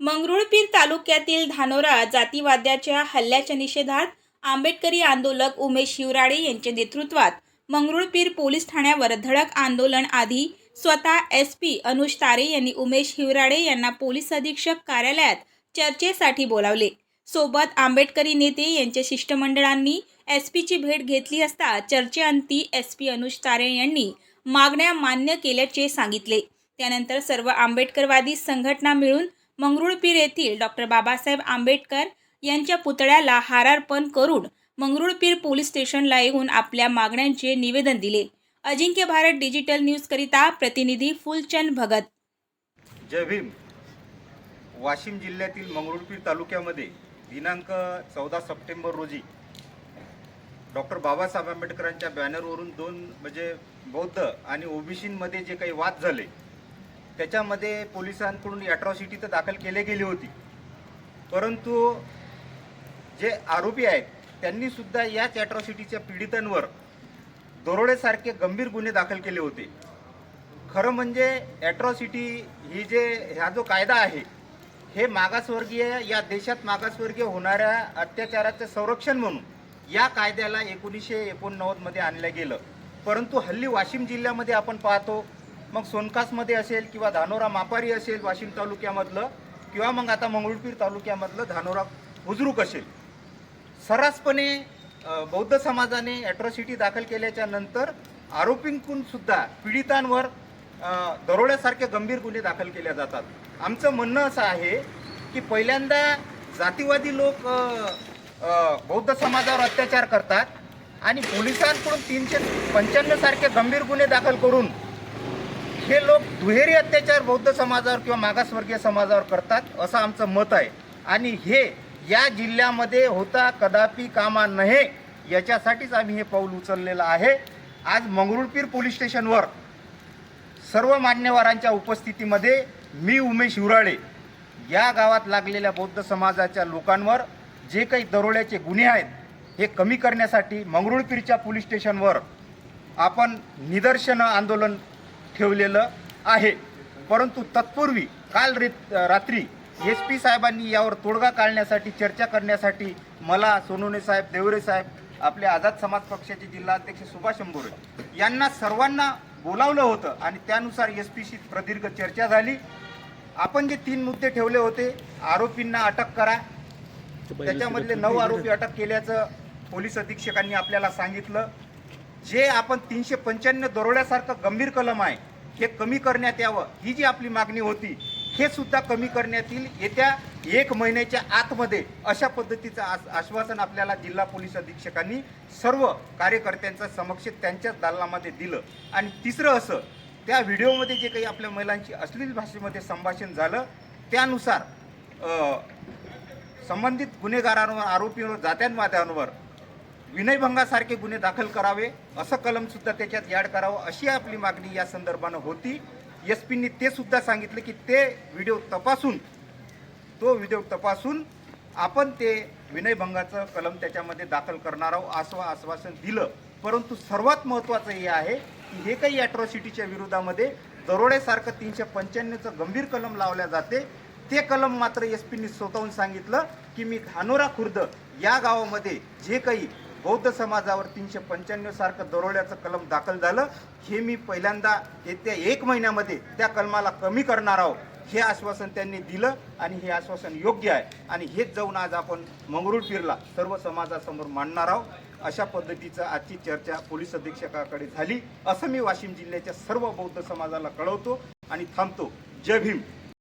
मंगरुळपीर तालुक्यातील धानोरा जातीवाद्याच्या हल्ल्याच्या निषेधात आंबेडकरी आंदोलक उमेश शिवराळे यांच्या नेतृत्वात मंगरुळपीर पोलीस ठाण्यावर धडक आंदोलन आधी स्वतः एस पी अनुज तारे यांनी उमेश हिवराळे यांना पोलीस अधीक्षक कार्यालयात चर्चेसाठी बोलावले. सोबत आंबेडकरी नेते यांच्या शिष्टमंडळांनी एस पीची भेट घेतली असता चर्चेअंती एस पी अनुज तारे यांनी मागण्या मान्य केल्याचे सांगितले. त्यानंतर सर्व आंबेडकरवादी संघटना मिळून मंगरुळपीर येथील डॉक्टर बाबासाहेब आंबेडकर यांच्या पुतळ्याला हारार्पण करून मंगरुळपीर पोलीस स्टेशनला येऊन आपल्या मागण्यांचे निवेदन दिले. अजिंक्य भारत डिजिटल न्यूजकरिता प्रतिनिधी फुलचंद भगत. जय भीम. वाशिम जिल्ह्यातील मंगरुळपीर तालुक्यामध्ये दिनांक चौदा सप्टेंबर रोजी डॉक्टर बाबासाहेब आंबेडकरांच्या बॅनरवरून दोन म्हणजे बौद्ध आणि ओबीसीमध्ये जे काही वाद झाले त्याच्यामध्ये पोलिसांकडून अॅट्रॉसिटी तर दाखल केली गेली होती. परंतु जे आरोपी आहेत त्यांनीसुद्धा याच अॅट्रॉसिटीच्या पीडितांवर दरोडेसारखे गंभीर गुन्हे दाखल केले होते. खरं म्हणजे ॲट्रॉसिटी ही जे ह्या जो कायदा आहे हे मागासवर्गीय या देशात मागासवर्गीय होणाऱ्या अत्याचाराचं संरक्षण म्हणून या कायद्याला एकोणीसशे एकोणनव्वदमध्ये आणलं गेलं. परंतु हल्ली वाशिम जिल्ह्यामध्ये आपण पाहतो मग सोनकासमध्ये असेल किंवा धानोरा मापारी असेल वाशिम तालुक्यामधलं किंवा मग आता मंगळूरपीर तालुक्यामधलं धानोरा बुजुर्ग असेल. सर्रासपणे बौद्ध समाजाने ॲट्रॉसिटी दाखल केल्याच्यानंतर सुद्धा पीडितांवर दरोड्यासारखे गंभीर गुन्हे दाखल केले जातात. आमचं म्हणणं असं आहे की पहिल्यांदा जातीवादी लोक बौद्ध समाजावर अत्याचार करतात आणि पोलिसांकडून तीनशे पंच्याण्णव सारखे गंभीर गुन्हे दाखल करून हे लोक दुहेरी अत्याचार बौद्ध समाजावर किंवा मागासवर्गीय समाजावर करतात असं आमचं मत आहे. आणि हे या जिल्ह्यामध्ये होता कदापि कामा नये याच्यासाठीच आम्ही हे पाऊल उचललेलं आहे. आज मंगरुळपीर पोलीस स्टेशनवर सर्व मान्यवरांच्या उपस्थितीमध्ये मी उमेश हिवराळे या गावात लागलेल्या बौद्ध समाजाच्या लोकांवर जे काही दरोड्याचे गुन्हे आहेत हे कमी करण्यासाठी मंगरुळपीरच्या पोलीस स्टेशनवर आपण निदर्शनं आंदोलन ठेवलेलं आहे. परंतु तत्पूर्वी काल रे रात्री एस पी साहेबांनी यावर तोडगा काढण्यासाठी चर्चा करण्यासाठी मला सोनोने साहेब देवरे साहेब आपले आझाद समाज पक्षाचे जिल्हाध्यक्ष सुभाष अंबोरे यांना सर्वांना बोलावलं होतं आणि त्यानुसार एस पीशी प्रदीर्घ चर्चा झाली. आपण जे तीन मुद्दे ठेवले होते आरोपींना अटक करा. त्याच्यामधले नऊ आरोपी अटक केल्याचं पोलीस अधीक्षकांनी आपल्याला सांगितलं. जे आपण तीनशे पंच्याण्णव दरोड्यासारखं गंभीर कलम आहे हे कमी करण्यात यावं ही जी आपली मागणी होती हे सुद्धा कमी करण्यात येईल. येत्या एक महिन्याच्या आतमध्ये अशा पद्धतीचं आस आश्वासन आपल्याला जिल्हा पोलीस अधीक्षकांनी सर्व कार्यकर्त्यांच्या समक्ष त्यांच्याच दालनामध्ये दिलं. आणि तिसरं असं त्या व्हिडिओमध्ये जे काही आपल्या महिलांची अश्लील भाषेमध्ये संभाषण झालं त्यानुसार संबंधित गुन्हेगारांवर आरोपींवर जात्यांवाद्यांवर विनयभंगासारखे गुन्हे दाखल करावे असं कलम सुद्धा त्याच्यात ॲड करावं अशी आपली मागणी या संदर्भानं होती. एस पींनी ते सुद्धा सांगितलं की ते व्हिडिओ तपासून तो व्हिडिओ तपासून आपण ते विनयभंगाचं कलम त्याच्यामध्ये दाखल करणार आहोत असं आश्वासन दिलं. परंतु सर्वात महत्त्वाचं हे आहे की हे काही ॲट्रॉसिटीच्या विरोधामध्ये दरोड्यासारखं तीनशे पंच्याण्णवचं गंभीर कलम लावल्या जाते. ते कलम मात्र एस पीनी स्वतःहून सांगितलं की मी धानोरा खुर्द या गावामध्ये जे काही बौद्ध समाजावर तीनशे पंच्याण्णव सारखं दरोड्याचं कलम दाखल झालं. हे मी पहिल्यांदा येत्या एक महिन्यामध्ये त्या कलमाला कमी करणार आहोत. हे आश्वासन त्यांनी दिलं आणि हे आश्वासन योग्य आहे. आणि हेच जाऊन आज आपण मंगरुळ पीरला सर्व समाजासमोर मांडणार आहोत. अशा पद्धतीचं आजची चर्चा पोलीस अधीक्षकाकडे झाली. असं मी वाशिम जिल्ह्याच्या सर्व बौद्ध समाजाला कळवतो आणि थांबतो. जय भीम.